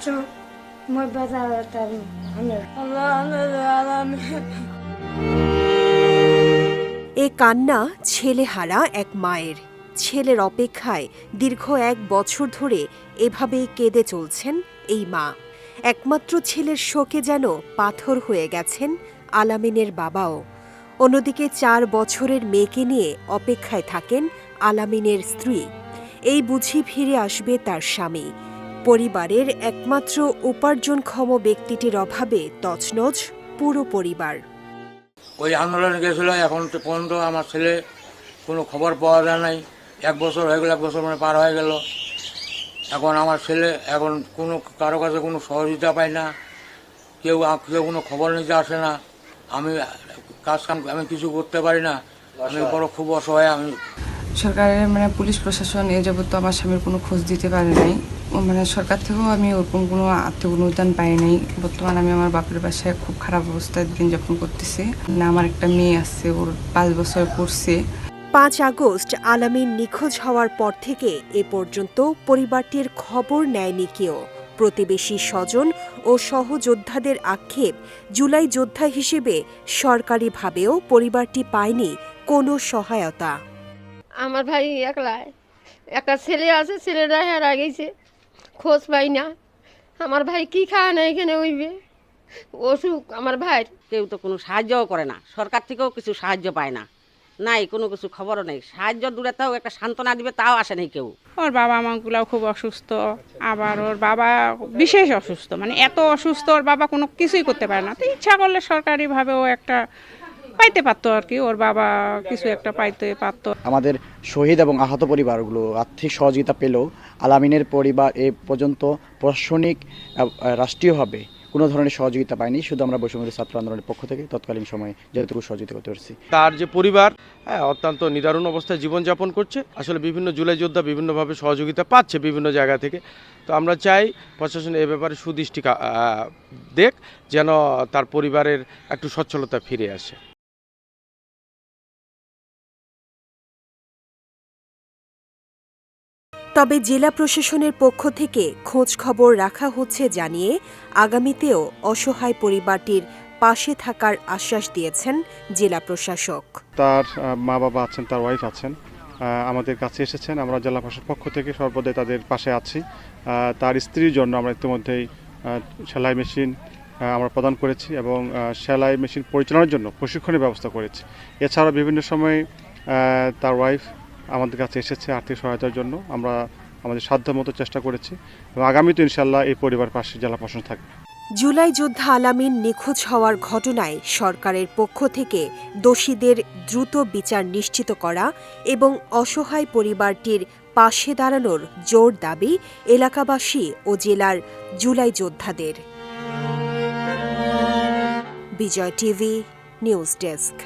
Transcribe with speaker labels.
Speaker 1: mucho, muy pesado también.
Speaker 2: এ কান্না ছেলেহারা এক মায়ের। ছেলের অপেক্ষায় দীর্ঘ এক বছর ধরে এভাবেই কেঁদে চলছেন এই মা। একমাত্র ছেলের শোকে যেন পাথর হয়ে গেছেন আলামিনের বাবাও। অন্যদিকে চার বছরের মেয়েকে নিয়ে অপেক্ষায় থাকেন আলামিনের স্ত্রী। এই বুঝি ফিরে আসবে তার স্বামী। পরিবারের একমাত্র উপার্জনক্ষম ব্যক্তিটির অভাবে তছনছ পুরো পরিবার।
Speaker 3: ওই আন্দোলনে গেছিল এখন তো পর্যন্ত আমার ছেলে কোনো খবর পাওয়া যায় নাই। এক বছর হয়ে গেল এক বছর মানে পার হয়ে গেল। এখন আমার ছেলে এখন কোনো কারও কাছে কোনো সহযোগিতা পায় না। কেউ কেউ কোনো খবর নিতে আসে না। আমি কাজ কাম আমি কিছু করতে পারি না। আমি বড় খুব অসহায় আমি
Speaker 4: সরকারের মানে পুলিশ প্রশাসন এ যাবত তো আমার স্বামীর কোনো খোঁজ দিতে পারে নাই। মানে সরকার থেকেও আমি ওরকম কোনো আর্থিক অনুদান পাই নাই। বর্তমানে আমি আমার বাপের বাসায় খুব খারাপ অবস্থায় দিন যাপন করতেছি। না আমার একটা মেয়ে আছে ওর পাঁচ বছর পড়ছে।
Speaker 2: পাঁচ আগস্ট আলামিন নিখোঁজ হওয়ার পর থেকে এ পর্যন্ত পরিবারটির খবর নেয়নি কেউ। প্রতিবেশী স্বজন ও সহযোদ্ধাদের আক্ষেপ জুলাই যোদ্ধা হিসেবে সরকারিভাবেও পরিবারটি পায়নি কোনো সহায়তা।
Speaker 5: আমার ভাই একলাই। একটা ছেলে আছে ছেলেটা হেরা গেছে। খোঁজ পাই না। আমার ভাই কি খায় না এখানে উইবে অসুখ আমার ভাই
Speaker 6: কেউ তো কোনো সাহায্যও করে না। সরকার থেকেও কিছু সাহায্য পায় না। নাই কোনো কিছু খবরও নেই। সাহায্য দূরে তাও একটা সান্ত্বনা দিবে তাও আসে নেই কেউ।
Speaker 7: ওর বাবা মাগুলাও খুব অসুস্থ। আবার ওর বাবা বিশেষ অসুস্থ। মানে এত অসুস্থ ওর বাবা কোনো কিছুই করতে পারে না। তো ইচ্ছা করলে সরকারিভাবেও একটা পাইতে পারতো আর কি ওর বাবা কিছু একটা পাইতে পারতো।
Speaker 8: আমাদের শহীদ এবং আহত পরিবারগুলো আর্থিক সহযোগিতা পেলেও আলামিনের পরিবার এ পর্যন্ত প্রশাসনিক রাষ্ট্রীয়ভাবে কোনো ধরনের সহযোগিতা পাইনি শুধু আমরা বৈষম্য ছাত্র আন্দোলনের পক্ষ থেকে তৎকালীন সময়ে যতটুকু সহযোগিতা করতে পারছি।
Speaker 9: তার যে পরিবার হ্যাঁ অত্যন্ত নিদারুণ অবস্থায় জীবনযাপন করছে। আসলে বিভিন্ন জুলাই যোদ্ধা বিভিন্নভাবে সহযোগিতা পাচ্ছে বিভিন্ন জায়গা থেকে। তো আমরা চাই প্রশাসন এ ব্যাপারে সুদৃষ্টি কা- দেখ যেন তার পরিবারের একটু সচ্ছলতা ফিরে আসে।
Speaker 2: তবে জেলা প্রশাসনের পক্ষ থেকে খোঁজ খবর রাখা হচ্ছে জানিয়ে আগামীতেও অসহায় পরিবারটির পাশে থাকার আশ্বাস দিয়েছেন জেলা প্রশাসক।
Speaker 10: তার মা বাবা আছেন, তার ওয়াইফ আছেন আমাদের কাছে এসেছেন। আমরা জেলা প্রশাসন পক্ষ থেকে সর্বদাই তাদের পাশে আছি। তার স্ত্রীর জন্য আমরা ইতিমধ্যেই সেলাই মেশিন আমরা প্রদান করেছি এবং সেলাই মেশিন পরিচালনার জন্য প্রশিক্ষণের ব্যবস্থা করেছি। এছাড়া বিভিন্ন সময় তার ওয়াইফ আমাদের কাছে এসেছে আর্থিক সহায়তার জন্য। আমরা আমাদের সাধ্য মতো চেষ্টা করেছি এবং আগামীতে ইনশাল্লাহ এই পরিবার পাশে জেলা প্রশাসন থাকবে।
Speaker 2: জুলাই যোদ্ধা আলামিন নিখোঁজ হওয়ার ঘটনায় সরকারের পক্ষ থেকে দোষীদের দ্রুত বিচার নিশ্চিত করা এবং অসহায় পরিবারটির পাশে দাঁড়ানোর জোর দাবি এলাকাবাসী ও জেলার জুলাই যোদ্ধাদের। Bijoy TV, news desk.